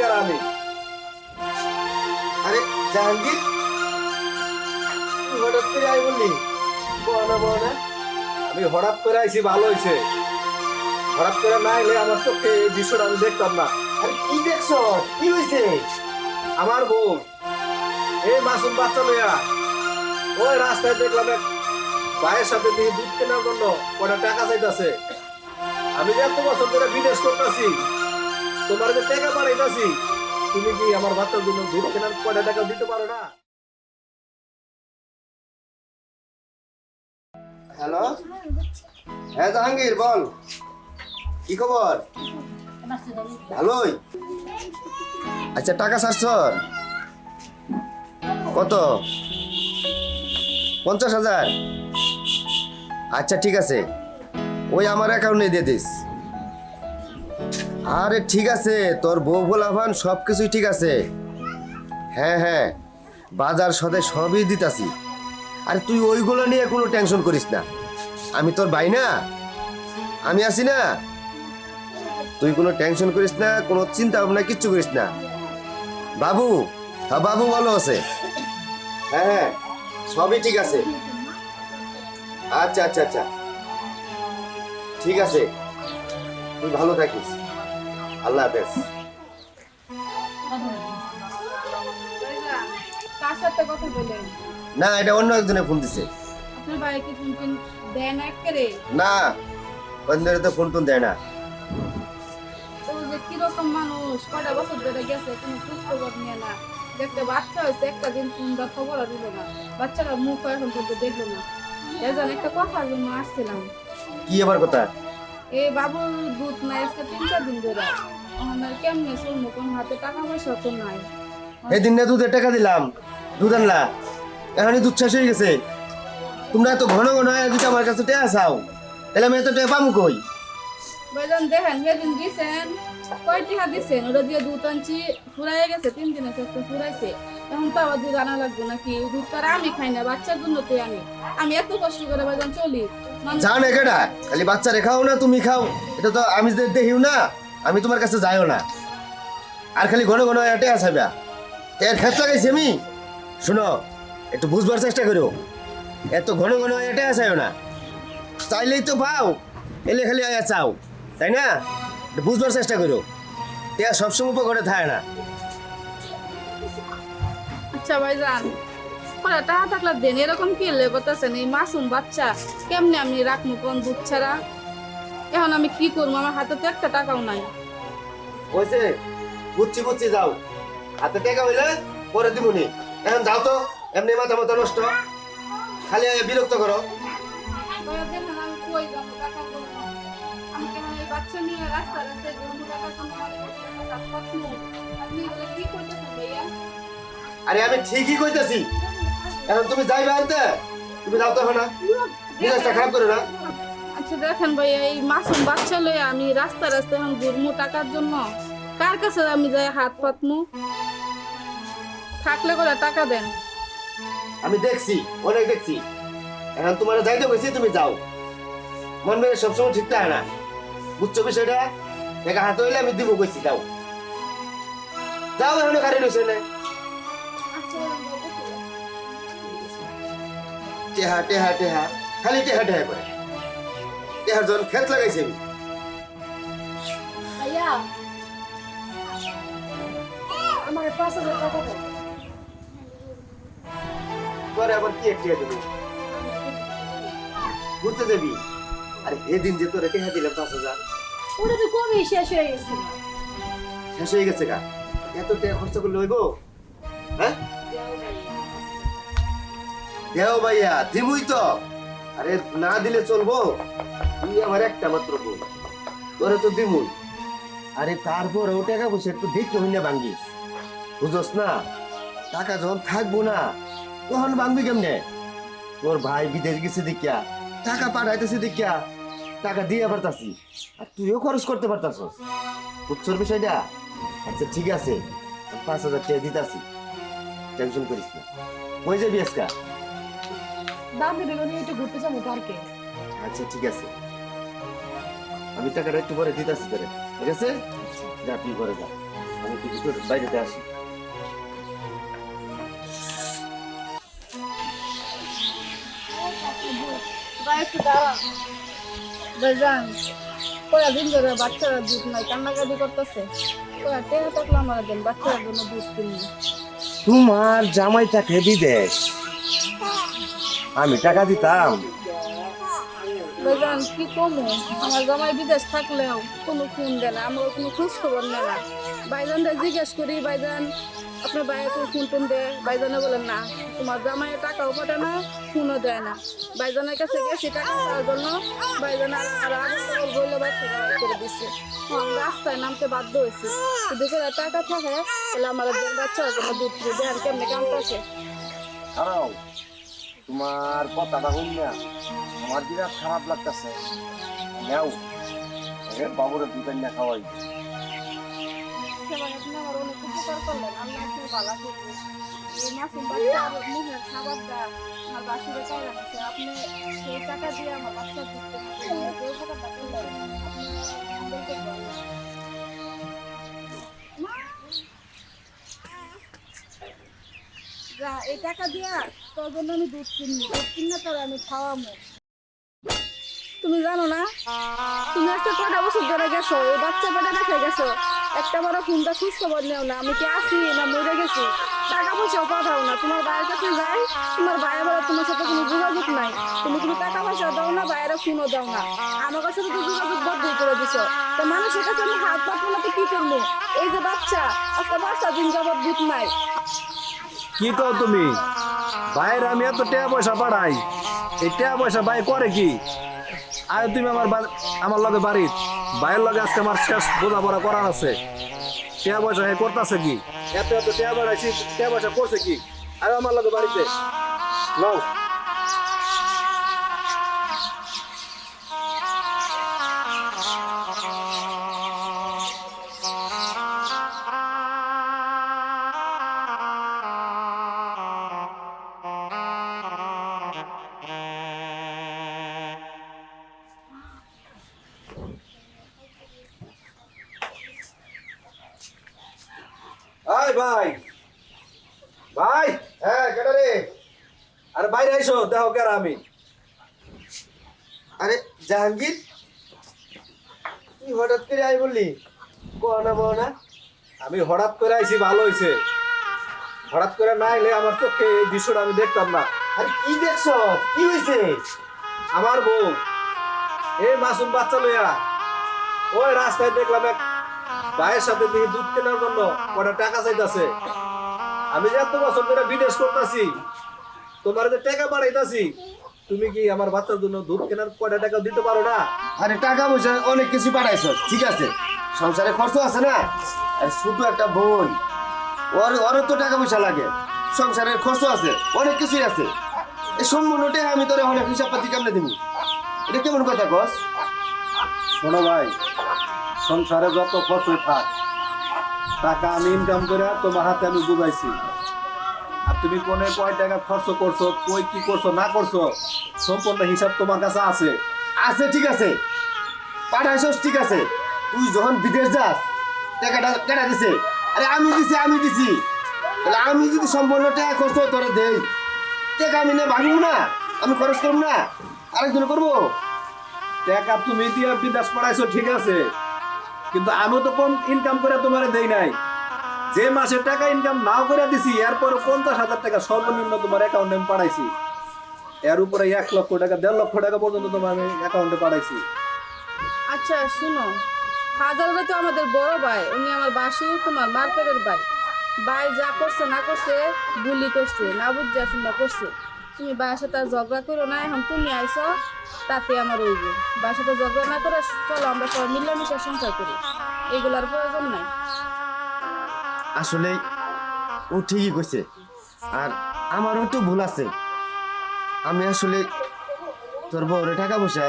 আমি? আরে, জাহাঙ্গীর? হঠাৎ করে আই বললি। আমি হঠাৎ করে আইছি, ভালো হইছে। হঠাৎ করে না এলে আমার চোখে এই দৃশ্যটা আমি দেখতাম না। আরে, কি দেখছ? কি হয়েছে আমার এই মাসুম বাচ্চা লইয়া। ওই রাস্তায় দেখলাম এক ভাইয়ের সাথে দিয়ে দুধ কেনার জন্য কটা টাকা চাইতাছে। আমি এত বছর ধরে বিদেশ করতেছি তোমার যে টাকা পাঠাইতাছি, তুমি কি আমার বাচ্চার জন্য দুধ কেনার কটা টাকা দিতে পারো না? হ্যালো হ্যাঁ জাহাঙ্গীর, বল। কি খবর? ভালোই। আচ্ছা টাকা সারছ কত? পঞ্চাশ হাজার? আচ্ছা ঠিক আছে। ওই আমার অ্যাকাউন্টে দিয়ে দিস। আরে ঠিক আছে, তোর বউ ভোলাভান সব কিছুই ঠিক আছে। হ্যাঁ হ্যাঁ বাজার সদে সবই দিতাছি। আরে তুই ওইগুলো নিয়ে কোনো টেনশন করিস না। আমি তোর ভাই না? আমি আছি না? তুই কোনো টেনশন করিস না, কোনো চিন্তা ভাবনা কিচ্ছু করিস না। বাবু হ্যাঁ বাবু ভালো আছে। হ্যাঁ হ্যাঁ সবই ঠিক আছে। আচ্ছা আচ্ছা আচ্ছা। ঠিক আছে, তুই ভালো থাকিস। আল্লাহ হাফেজ। কার সাথে কথা বলেন? না এটা অন্য একজনে ফোন দিছে। আপনার ভাইকে ফোন টোন না বন্ধুরা তো ফোন টোন দেয় না। যে কীরকম মানুষ কটা বছর ধরে গেছে কোনো খোঁজ খবর নিয়ে না। দেখতে বাচ্চা হয়েছে একটা দিন কোনটা খবর দিল না। বাচ্চাটা মুখ এখন পর্যন্ত দেখল না। এজন একটা কথার জন্য আসছিলাম। কি আবার কথা? এই বাবুর দুধ নাই আজকে তিন চার দিন ধরে। আমার কেমনে শুনব কোন হাতে টাকা পয়সা তো নাই। এদিন না দুধের টাকা দিলাম। দুধ আনলা। এখানে দুধ শেষ হয়ে গেছে। তোমরা এত ঘন ঘন যদি আমার কাছে টেয়া চাও তাহলে আমি এত টেয়া পামু কই? ভাইজান দেখেন সেদিন দিছেন কয়টি হাত দিছেন? ওটা দিয়ে দুধ আনছি ফুরাই গেছে তিন দিনে শেষে ফুরাইছে। এখন তো আবার দুধ আনা লাগবে নাকি? দুধ তো আমি খাই না, বাচ্চার জন্য তো আনি আমি এত কষ্ট করে ভাইজান চলি। মানুষ যাও না কেডা খালি বাচ্চা রেখাও না, তুমি খাও। এটা তো আমি দেখিও না, আমি তোমার কাছে যাইও না। আর খালি ঘন ঘন টেয়া চাইবা টেয়ার খেত লাগাইছি আমি। শুনো, একটু বুঝবার চেষ্টা করো এত ঘন ঘন টেয়া চাইও না। চাইলেই তো পাও, এলে খালি আয়া চাও। তাই না? বুঝবার চেষ্টা করো টেয়া সবসময় উপকারে থাকে না। আচ্ছা ভাইজান পরে টাকা থাকলে দেন এরকম কি লেগতেছেন? এই মাসুম বাচ্চা কেমনে আমি রাখব কোন দুধ ছাড়া? এখন আমি কি করব? আমার হাতে তো একটা টাকাও নাই। হয়েছে বুঝছি বুঝছি যাও। হাতে টেকা হইলে পরে দিবনি এখন যাও তো এমনি মাথা মতো নষ্ট। খালি বিরক্ত করো। বাচ্চা নিয়ে রাস্তা রাস্তায়। আপনি কি করতেছেন ভাইয়া? আরে আমি ঠিকই কইতেছি। এখন তুমি যাইবে আনতে? তুমি যাও তো না মেজাজটা খারাপ করো না? আচ্ছা দেখেন ভাইয়া এই মাসুম বাচ্চা লয়ে আমি রাস্তা রাস্তায় এখন ঘুরমু টাকার জন্য। কার কাছে আমি যাই হাত পাতমু? থাকলে করে টাকা দেন। আমি দেখছি অনেক দেখছি। এখন তোমার যাইতে কইছি তুমি যাও। মন মেয়ে সবসময় ঠিক থাকে না। বুঝছ বিষয়টা? দেখা হাত হইলে আমি দিব কইছি যাও। যাও এখন কারে রইছে না। টেহা টেহা টেহা। খালি টেহা টেহা করে টেহার যখন খেত লাগাইছি আমি। ভাইয়া আমার পাঁচ হাজার টাকা দাও। পরে আবার কি টেহা দেবো? ঘুরতে যাবি? আরে এদিন যে তোরে টেহা দিলাম পাঁচ হাজার। ওটা তো কমই শেষ হয়ে গেছে? শেষ হয়ে গেছে গা। এত টাকা খরচ করলে হইব? হ্যাঁ? দেও ভাইয়া দিমুই তো। আরে না দিলে চলবো? তুই আমার একটা মাত্র বোন তোরে তো দিমুই আরে তারপর ও টাকা পয়সা একটু দেখতে হই না বুঝোস না? টাকা যখন থাকব না, তখন ভাঙবি কেমনে? তোর ভাই বিদেশ গেছে দেখিয়া, টাকা পাঠাইতেছে দেখিয়া, টাকা দিয়ে পারতাছি আর তুইও খরচ করতে পারতাছস। বুঝছোর বিষয়টা? আচ্ছা ঠিক আছে। পাঁচ হাজার টাকা দিতাছি। টেনশন করিস না। কই যাবি আজকা। দাম দিলে নিয়ে একটু ঘুরতে যাব পার্কে। আচ্ছা ঠিক আছে। আমি টাকাটা একটু পরে দিতাছি তোরে ঠিক আছে? যা তুই করে যা। আমি কিছু বাইরেতে আসি। বেজান কয়া দিন ধরে বাচ্চারা দুধ নাই কান্নাকাটি করতেছে। কয়া টেয়া থাকলে আমার দেন বাচ্চার জন্য দুধ কিনবো তোমার জামাই থাকে বিদেশ। আমি টাকা দিতাম। কি কমু আমার জামাই বিদেশ থাকলেও কোনো ফোন দেয় না আমার কোনো খোঁজ খবর নেয় না। বাইজানটা জিজ্ঞেস করি, বাইজান আপনার বাইরে কোনো ফোন টোন দেয়? বাইজানে বলেন না। তোমার জামাইয়ের টাকাও পাঠায় না ফোনও দেয় না। বাইজানের কাছে গেছি টাকা দেওয়ার জন্য বাইজান আর আর আগে বললে বাচ্চা করে দিচ্ছে রাস্তায় নামতে বাধ্য হয়েছি। যদি করে টাকা থাকে, তাহলে আমার বাচ্চার জন্য দুধ কিনে দেন, কেমনে কামতেছে দাঁড়াও, তোমার কথাটা শুন না। আমার বিরাট খারাপ লাগতেছে। নাও, এর বাবুরে দুধের না খাওয়াই। এই টাকা দিয়ে তোর জন্য আমি দুধ কিনবো। দুধ কিনে তোর আমি খাওয়াবো। তুমি জানো না? তুমি আজকে কটা বছর ধরে গেছো? এই বাচ্চা পেটে রেখে গেছো? একটা বড় ফোনটা খুঁজ খবর নেও না, আমি কি আছি না মরে গেছি? টাকা পয়সাও পাঠাও না। তোমার ভাইয়ের কাছে যাই, তোমার ভাইয়ের বলে তোমার সাথে কোনো যোগাযোগ নাই। তুমি কোনো টাকা পয়সা দাও না ভাইয়েরা ফোনও দাও না। আমার কাছে তো যোগাযোগ বদ্ধই করে দিছো। তো মানুষের কাছে আমি হাত পাতবো না তো কি করব? এই যে বাচ্চা, আজকে বাচ্চা দিন যাবত দুধ নাই। কি কও তুমি? ভাইয়ের আমি এত টাকা পয়সা পাঠাই। এই টাকা পয়সা ভাই করে কি? আর তুমি আমার আমার লগে বাড়ির ভাইয়ের লগে আজকে আমার শেষ বোঝাপড়া করার আছে। টাকা পয়সা হে করতেছে কি? এত এত টাকা পয়সা টাকা পয়সা করছে কি? আর আমার লগে বাড়িতে। লও। ভাই। ভাই। হ্যাঁ কেটা রে? আরে বাইরে আইসো দেখো কেন আমি। আরে জাহাঙ্গীর? তুই হঠাৎ করে আই বললি? কোনা মোনা আমি হঠাৎ করে আইছি ভালো হইছে। হঠাৎ করে না এলে আমার চোখে এই দৃশ্যটা আমি দেখতাম না। আরে কি দেখছ? কি হয়েছে আমার বউ এই মাসুম বাচ্চা লইয়া ওই রাস্তায় দেখলাম এক ভাইয়ের সাথে দুধ কেনার জন্য কটা টাকা চাইতাছে। আমি যে এত বছর ধরে বিদেশ করতেছি, তোমার যে টাকা তুমি কি আমার বাচ্চার জন্য দুধ কেনার টাকা দিতে পারো না? আরে, টাকা পয়সা অনেক কিছু পাঠাইছ ঠিক আছে। সংসারে খরচ আছে না? আর, ছোট একটা বোন, ওর ওরও তো টাকা পয়সা লাগে। সংসারের খরচ আছে, অনেক কিছুই আছে। এই সম্পূর্ণটা আমি তোরে অনেক হিসাব পাতি কেমনে দিব? এটা কেমন কথা কস? শোনো ভাই সংসারে যত খরচ থাক, টাকা আমি ইনকাম করে তোমার হাতে আমি বুঝাইছি আর তুমি কোনে কয় টাকা খরচ করছ, কই কি করছ, না করছ, সম্পূর্ণ হিসাব তোমার কাছে আছে। আছে, ঠিক আছে। পাঠাইছস, ঠিক আছে। তুই যখন বিদেশ যাস, টাকাটা কেটা দিছে। আরে, আমি দিছি আমি দিছি। আমি যদি সম্পূর্ণ টাকা খরচ তোরা দেই। টাকা আমি না, ভাঙবো না। আমি খরচ করব না। আরেকজন করব? টাকা তুমি দিয়ে বিদেশ পড়াইছো ঠিক আছে। কিন্তু আমি তো কম ইনকাম করে তোমার দেই নাই। যে মাসে টাকা ইনকাম নাও করে দিছি এরপরে পঞ্চাশ হাজার টাকা সর্বনিম্ন তোমার অ্যাকাউন্টে আমি পাঠাইছি। এর উপরে এক লক্ষ টাকা, দেড় লক্ষ টাকা পর্যন্ত তোমার আমি অ্যাকাউন্টে পাঠাইছি। আচ্ছা শুনো। হাজারে তো আমাদের বড় ভাই, উনি আমার বাসু, তোমার মার্কেটের ভাই। ভাই যা করছে না করছে গুলি করছে, না বুঝছে শুনে করছে। তুমি ভাইয়ের আর ঝগড়া করো না, এখন তুমি আইছো তাতে আমার ওইব সাথে ঝগড়া না করে চলো, আমরা সবাই মিলামিশা সংসার করি। এগুলার প্রয়োজন নাই। আসলে ও ঠিকই কইছে, আর আমারও তো ভুল আছে। আমি আসলে তোর বউরে টাকা পয়সা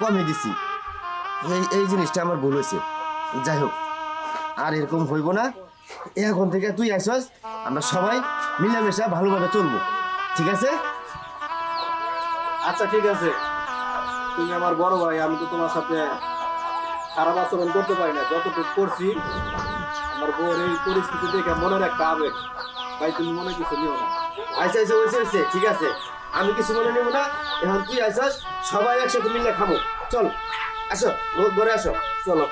কমে দিছি। এই এই জিনিসটা আমার ভুল হয়েছে। যাই হোক, আর এরকম হইব না। এখন থেকে তুই আসস, আমরা সবাই মিলেমিশে ভালোভাবে চলবো। ঠিক আছে? আচ্ছা ঠিক আছে। তুমি আমার বড় ভাই, আমি তো তোমার সাথে খারাপ আচরণ করতে পারি না। যতটুকু করছি, আমার বউর এই পরিস্থিতি দেখে মনের একটা আবেগ। ভাই, তুমি মনে কিছু নিও না। আচ্ছা আচ্ছা হয়েছে হয়েছে ঠিক আছে। আমি কিছু মনে নেব না। এখন তুই আইসাস, সবাই একসাথে মিলে খাব। চল, আসো ঘরে আসো। চলো।